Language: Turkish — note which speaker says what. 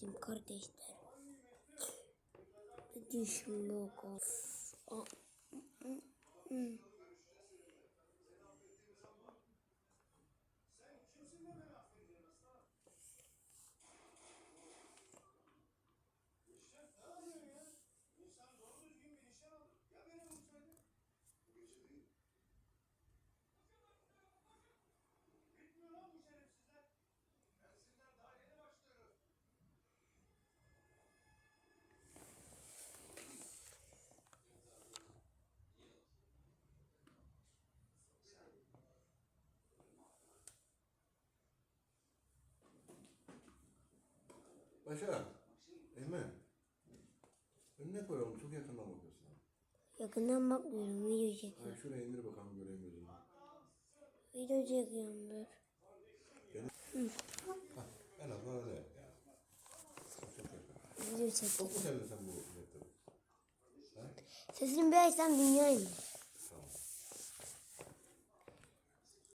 Speaker 1: bizim kardeşler. Düşün
Speaker 2: Başa. Eymen. Önüne koy oğlum çok yakından bakıyorsun.
Speaker 1: Yakından bakmıyorum video çekiyorum.
Speaker 2: şuraya indir bakalım göreyim gözünü.
Speaker 1: Video çekiyorum dur.
Speaker 2: Hah en azından öyle. Çok.
Speaker 1: Video
Speaker 2: Çok
Speaker 1: çekiyorum.
Speaker 2: mu sevdin sen bu? Ha?
Speaker 1: Sesini bir açsam dünyayım.
Speaker 2: Tamam.